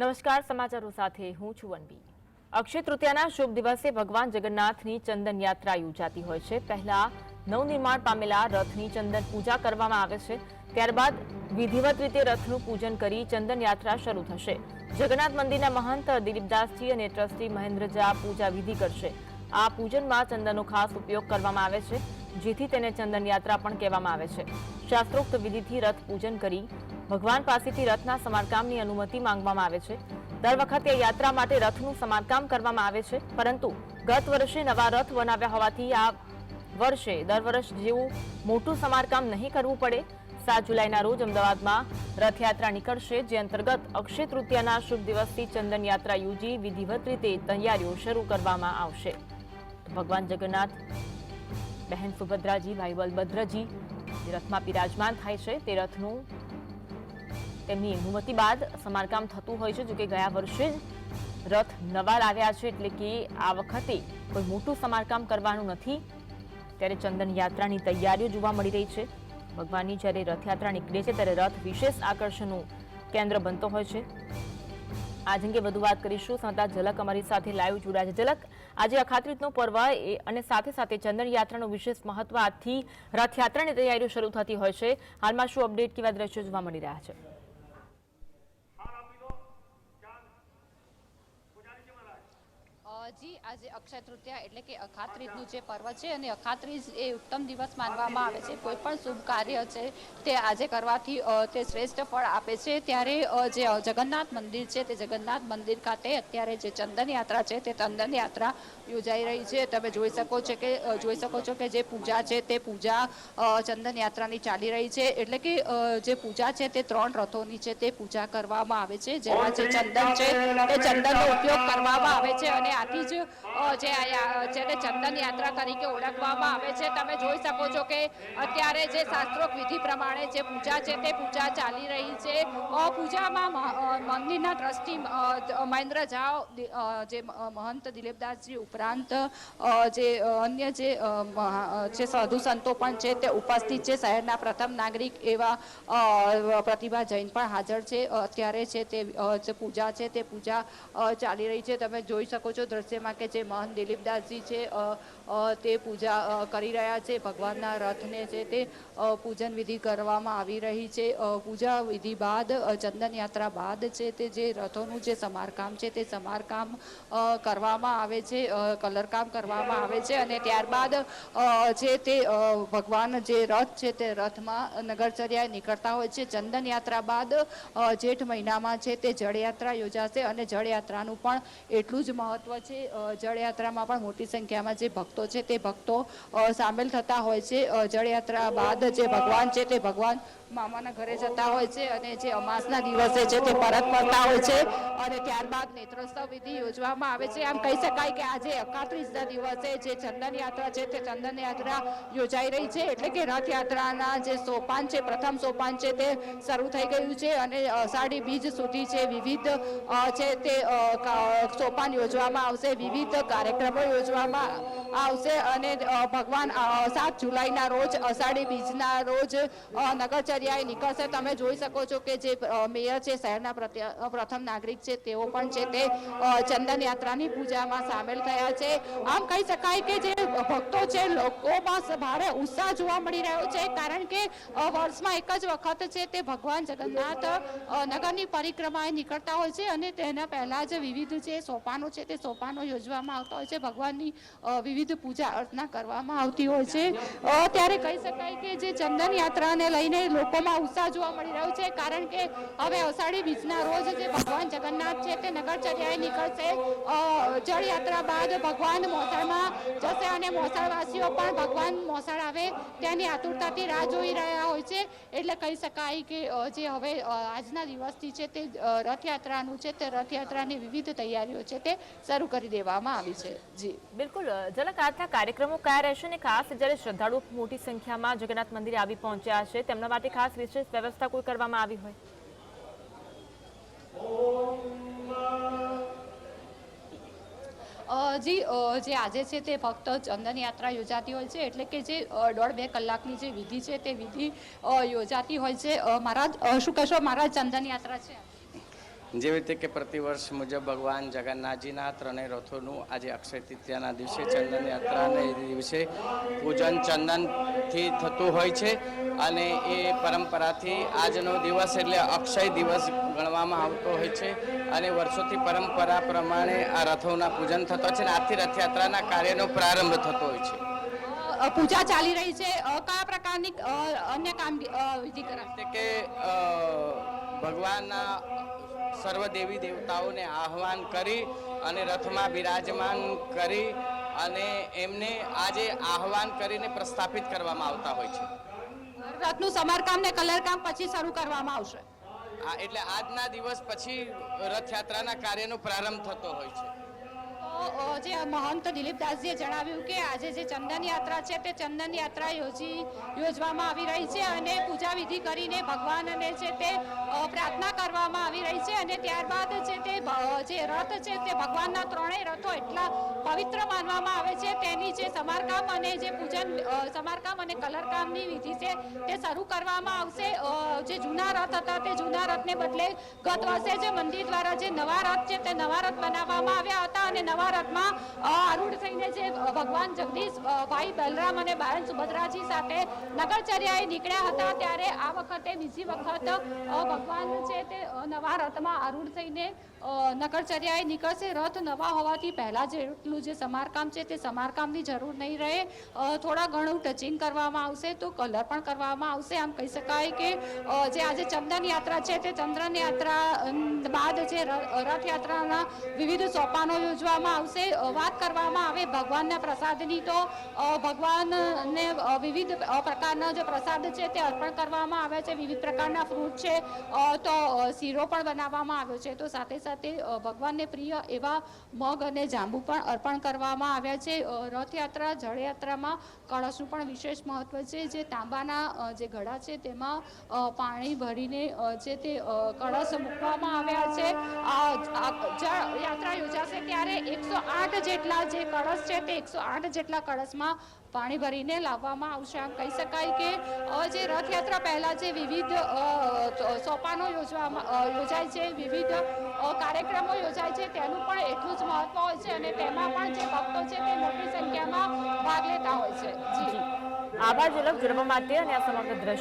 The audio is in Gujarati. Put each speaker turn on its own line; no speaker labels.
નમસ્કાર, સમાચારો સાથે હું છું અનબી અક્ષય તૃતીયાના શુભ દિવસે ભગવાન જગન્નાથની ચંદન યાત્રા યોજાતી હોય છે. પહેલા નવનિર્માણ પામેલા રથની ચંદન પૂજા કરવામાં આવે છે. ત્યારબાદ વિધિવત રીતે રથનું પૂજન કરી ચંદન યાત્રા શરૂ થશે. જગન્નાથ મંદિરના મહંત દિલીપદાસજી અને ટ્રસ્ટી મહેન્દ્ર ઝા પૂજા વિધિ કરશે. આ પૂજનમાં ચંદનનો ખાસ ઉપયોગ કરવામાં આવે છે, જેથી તેને ચંદન યાત્રા પણ કહેવામાં આવે છે. શાસ્ત્રોક્ત વિધિથી રથ પૂજન કરી ભગવાન પાસેથી રથના સમારકામની અનુમતિ માંગવામાં આવે છે. દર વખતે યાત્રા માટે રથનું સમારકામ કરવામાં આવે છે, પરંતુ ગત વર્ષે નવા રથ બનાવ્યા હોવાથી આ વર્ષે દર વર્ષ જેવું મોટું સમારકામ નહીં કરવું પડે. સાત જુલાઈના રોજ અમદાવાદમાં રથયાત્રા નીકળશે, જે અંતર્ગત અક્ષય તૃતીયાના શુભ દિવસથી ચંદન યાત્રા યોજી વિધિવત રીતે તૈયારીઓ શરૂ કરવામાં આવશે. ભગવાન જગન્નાથ, બહેન સુભદ્રાજી, ભાઈ બલભદ્રજી રથમાં બિરાજમાન થાય છે, તે રથનું તેમની અનુમતિ બાદ સમારકામ થતું હોય છે, જોકે ગયા વર્ષે જ રથ નવા લાવ્યા છે, એટલે કે આ વખતે કોઈ મોટું સમારકામ કરવાનું નથી. ત્યારે ચંદન યાત્રાની તૈયારીઓ જોવા મળી રહી છે. ભગવાનની જ્યારે રથયાત્રા નીકળે છે, ત્યારે રથ વિશેષ આકર્ષણનું કેન્દ્ર બનતો હોય છે. આજ અંગે વધુ વાત કરીશું. સંતા ઝલક અમારી સાથે લાઈવ જોડાયા છે. ઝલક, આજે અખાત્રીજનો પર્વ એ, અને સાથે સાથે ચંદન યાત્રાનું વિશેષ મહત્વ આજથી રથયાત્રાની તૈયારીઓ શરૂ થતી હોય છે. હાલમાં શું અપડેટ કેવા દ્રશ્યો જોવા મળી રહ્યા છે?
જી આજે અક્ષય તૃતીયા એટલે કે અખાત્રીજનું જે પર્વ છે અને અખાત્રીજ એ ઉત્તમ દિવસ માનવામાં આવે છે. કોઈ પણ શુભ કાર્ય છે તે આજે કરવાથી તે શ્રેષ્ઠ ફળ આપે છે. ત્યારે જે જગન્નાથ મંદિર છે તે જગન્નાથ મંદિર ખાતે અત્યારે જે ચંદન યાત્રા છે તે ચંદન યાત્રા યોજાઈ રહી છે. તમે જોઈ શકો છો કે જોઈ શકો છો કે જે પૂજા છે તે પૂજા ચંદન યાત્રાની ચાલી રહી છે. એટલે કે જે પૂજા છે તે ત્રણ રથોની છે તે પૂજા કરવામાં આવે છે. જેમાં જે ચંદન છે તે ચંદનનો ઉપયોગ કરવામાં આવે છે અને આથી જ જે આ યા- જે તે ચંદન યાત્રા તરીકે ઓળખવામાં આવે છે. તમે જોઈ શકો છો કે અત્યારે જે શાસ્ત્રોક વિધિ પ્રમાણે જે પૂજા છે તે પૂજા ચાલી રહી છે. પૂજામાં મંદિરના ટ્રસ્ટી મહેન્દ્ર ઝા જે મહંત દિલીપદાસજી ઉપરાંત જે અન્ય જે જે સાધુ સંતો પણ છે તે ઉપસ્થિત છે. શહેરના પ્રથમ નાગરિક એવા પ્રતિભા જૈન પણ હાજર છે. અત્યારે છે તે પૂજા છે તે પૂજા ચાલી રહી છે. તમે જોઈ શકો છો દ્રશ્યમાં કે જે મહંત દિલીપદાસજી છે તે પૂજા કરી રહ્યા છે, ભગવાનના રથને છે તે પૂજન વિધિ કરવામાં આવી રહી છે પૂજા વિધિ બાદ ચંદન યાત્રા બાદ છે તે જે રથોનું જે સમારકામ છે તે સમારકામ કરવામાં આવે છે કલરકામ કરવામાં આવે છે અને ત્યારબાદ છે તે ભગવાન જે રથ છે તે રથમાં નગરચર્યાએ નીકળતા હોય છે. ચંદન યાત્રા બાદ જેઠ મહિનામાં છે તે જળયાત્રા યોજાશે અને જળયાત્રાનું પણ એટલું જ મહત્વ છે અ, જળયાત્રામાં પણ મોટી સંખ્યામાં જે ભક્તો છે તે ભક્તો સામેલ થતા હોય છે. જળયાત્રા બાદ જે ભગવાન છે તે ભગવાન મામાના ઘરે જતા હોય છે અને જે અમાસના દિવસે છે તે પરત ફરતા હોય છે અને ત્યારબાદ નેત્રોત્સવ વિધિ યોજવામાં આવે છે. આમ કહી શકાય કે આજે એકત્રીસના દિવસે જે ચંદન યાત્રા છે તે ચંદન યાત્રા યોજાઈ રહી છે. એટલે કે રથયાત્રાના જે સોપાન છે પ્રથમ સોપાન છે તે શરૂ થઈ ગયું છે અને અષાઢી બીજ સુધી છે વિવિધ છે તે સોપાન યોજવામાં આવશે વિવિધ કાર્યક્રમો યોજવામાં આવશે અને ભગવાન સાત જુલાઈના રોજ અષાઢી બીજના રોજ અ, નગરચર્યાએ નીકળશે. તમે જોઈ શકો છો કે જે મેયર છે, શહેરના પ્રથમ નાગરિક છે, તેઓ પણ છે તે ચંદન યાત્રાની પૂજામાં સામેલ થયા છે. આમ કહી શકાય કે જે ભક્તો છે, લોકોમાં ભારે ઉત્સાહ જોવા મળી રહ્યો છે, કારણ કે વર્ષમાં એક જ વખત છે તે ભગવાન જગન્નાથ નગરની પરિક્રમાએ નીકળતા હોય છે અને તેના પહેલાં જ વિવિધ જે સોપાનો છે તે સોપાનો યોજવામાં આવતા હોય છે. ભગવાનની વિવિધ પૂજા અર્ચના કરવામાં આવતી હોય છે. ત્યારે કહી શકાય કે જે ચંદન યાત્રાને લઈને લોકોમાં ઉત્સાહ જોવા મળી રહ્યો છે, કારણ કે હવે અષાઢી બીજના રોજ જે ભગવાન જગન્નાથ છે તે નગરચર્યાએ નીકળશે. જળયાત્રા બાદ ભગવાન મોસાળમાં જશે અને મોસાળવાસીઓ પણ ભગવાન મોસાળ આવે તેની આતુરતાથી રાહ જોઈ રહ્યા હોય છે. એટલે કહી શકાય કે જે હવે આજના દિવસથી છે તે રથયાત્રાનું છે તે રથયાત્રાની વિવિધ તૈયારીઓ છે તે શરૂ કરી દેવામાં આવી છે. જી.
બિલકુલ. ઝલક આજના કાર્યક્રમો કયા રહેશે ને ખાસ જ્યારે શ્રદ્ધાળુઓ મોટી સંખ્યામાં જગન્નાથ મંદિરે આવી પહોંચ્યા છે, તેમના માટે ખાસ વિશેષ વ્યવસ્થા કોઈ કરવામાં આવી હોય.
જી જે આજે છે તે ફક્ત ચંદન યાત્રા યોજાતી હોય છે, એટલે કે જે દોઢ બે કલાકની જે વિધિ છે તે વિધિ યોજાતી હોય છે. મહારાજ શું કહેશો? મહારાજ ચંદન યાત્રા છે.
જેવી રીતે કે પ્રતિવર્ષ મુજબ ભગવાન જગન્નાથજીના ત્રણેય રથોનું આજે અક્ષય તૃતીયાના દિવસે ચંદન યાત્રાના દિવસે પૂજન ચંદનથી થતું હોય છે અને એ પરંપરાથી આજનો દિવસ એટલે અક્ષય દિવસ ગણવામાં આવતો હોય છે અને વર્ષોથી પરંપરા પ્રમાણે આ રથોના પૂજન થતો હોય છે અને આજથી રથયાત્રાના કાર્યનો પ્રારંભ થતો હોય છે.
પૂજા ચાલી રહી છે. કયા પ્રકારની અન્ય કામ અ, વિધિ કરાશે
એટલે કે ભગવાનના સર્વ દેવી દેવતાઓને આહવાન કરી અને રથમાં બિરાજમાન કરી અને એમને આજે આહવાન કરીને પ્રસ્થાપિત કરવામાં આવતા હોય છે.
રથનું સમારકામ ને કલરકામ પછી શરૂ કરવામાં આવશે.
એટલે આજના દિવસ પછી રથયાત્રાના કાર્યનો પ્રારંભ થતો હોય છે.
જે મહંત દિલીપદાસજીએ જણાવ્યું કે આજે જે ચંદન યાત્રા છે તે ચંદન યાત્રા યોજી, યોજવામાં આવી રહી છે અને પૂજા વિધિ કરીને ભગવાનને છે તે પ્રાર્થના કરવામાં આવી રહી છે અને ત્યારબાદ જે રથ છે તે ભગવાનના ત્રણેય રથો એટલા પવિત્ર માનવામાં આવે છે. તેની જે સમારકામ અને જે પૂજન સમારકામ અને કલરકામની વિધિ છે તે શરૂ કરવામાં આવશે. જે જૂના રથ હતા તે જૂના રથને બદલે ગત વર્ષે જે મંદિર દ્વારા જે નવા રથ છે તે નવા રથ બનાવવામાં આવ્યા હતા અને નવા રથમાં આરૂઢ થઈને જે ભગવાન જગદીશ ભાઈ બલરામ અને બાયન સુભદ્રાજી સાથે નગરચર્યાએ નીકળ્યા હતા ત્યારે આ વખતે બીજી વખત ભગવાન છે તે નવા રથમાં આરૂઢ થઈને નગરચર્યાએ નીકળશે રથ નવા હોવાથી પહેલાં જેટલું જે સમારકામ છે તે સમારકામની જરૂર નહીં રહે. થોડા ઘણું ટચિંગ કરવામાં આવશે તો કલર પણ કરવામાં આવશે. આમ કહી શકાય કે જે આજે ચંદન યાત્રા છે તે ચંદ્રન યાત્રા બાદ જે રથયાત્રાના વિવિધ સોપાનો યોજવામાં આવશે. વાત કરવામાં આવે ભગવાનના પ્રસાદની તો ભગવાનને વિવિધ પ્રકારના જે પ્રસાદ છે તે અર્પણ કરવામાં આવે છે. વિવિધ પ્રકારના ફ્રૂટ છે. તો શીરો પણ બનાવવામાં આવ્યો છે. તો સાથે સાથે અ, ભગવાનને પ્રિય એવા મગ અને જાંબુ પણ અર્પણ કરવામાં આવ્યા છે. રથયાત્રા જળયાત્રામાં કળશનું પણ વિશેષ મહત્વ છે. જે તાંબાના જે ઘડા છે તેમાં પાણી ભરીને જે તે કળશ મૂકવામાં આવ્યા છે. આ યાત્રા યોજાશે ત્યારે એકસો આઠ જેટલા જે કળશ છે તે એકસો આઠ જેટલા કળશમાં પાણી ભરીને લાવવામાં આવશે. આમ કહી શકાય કે જે રથયાત્રા પહેલાં જે વિવિધ સોપાનો યોજવામાં યોજાય છે, વિવિધ કાર્યક્રમો યોજાય છે, તેનું પણ એટલું જ મહત્વ હોય છે અને તેમાં પણ જે ભક્તો છે તે મોટી સંખ્યામાં ભાગ લેતા હોય છે. જી.
આભાર ઝલક જન્મ માટે અને આ સમગ્ર દ્રશ્ય.